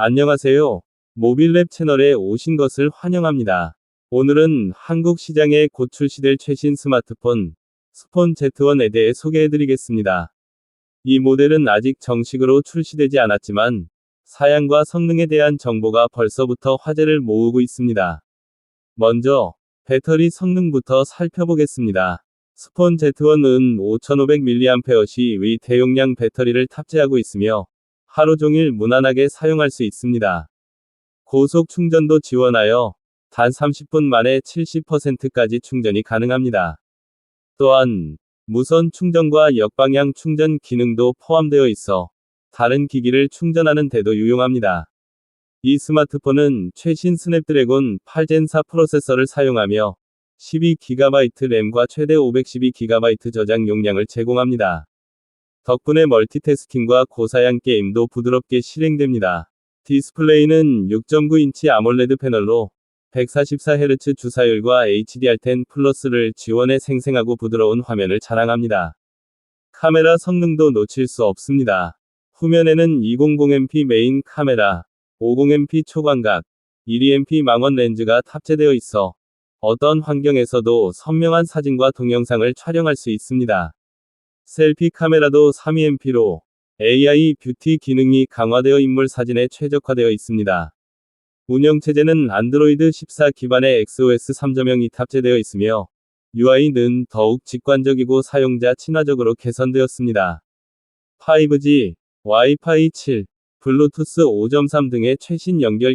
안녕하세요. 모빌랩 채널에 오신 것을 환영합니다. 오늘은 한국 시장에 곧 출시될 최신 스마트폰 스폰 Z1에 대해 소개해드리겠습니다. 이 모델은 아직 정식으로 출시되지 않았지만 사양과 성능에 대한 정보가 벌써부터 화제를 모으고 있습니다. 먼저 배터리 성능부터 살펴보겠습니다. 스폰 Z1은 5500mAh의 대용량 배터리를 탑재하고 있으며 하루 종일 무난하게 사용할 수 있습니다. 고속 충전도 지원하여 단 30분 만에 70%까지 충전이 가능합니다. 또한 무선 충전과 역방향 충전 기능도 포함되어 있어 다른 기기를 충전하는 데도 유용합니다. 이 스마트폰은 최신 스냅드래곤 8젠 4 프로세서를 사용하며 12GB 램과 최대 512GB 저장 용량을 제공합니다. 덕분에 멀티태스킹과 고사양 게임도 부드럽게 실행됩니다. 디스플레이는 6.9인치 아몰레드 패널로 144Hz 주사율과 HDR10 플러스를 지원해 생생하고 부드러운 화면을 자랑합니다. 카메라 성능도 놓칠 수 없습니다. 후면에는 200MP 메인 카메라, 50MP 초광각, 120MP 망원 렌즈가 탑재되어 있어 어떤 환경에서도 선명한 사진과 동영상을 촬영할 수 있습니다. 셀피 카메라도 32MP로 AI 뷰티 기능이 강화되어 인물 사진에 최적화되어 있습니다. 운영체제는 안드로이드 14 기반의 XOS 3.0이 탑재되어 있으며 UI는 더욱 직관적이고 사용자 친화적으로 개선되었습니다. 5G, 와이파이 7, 블루투스 5.3 등의 최신 연결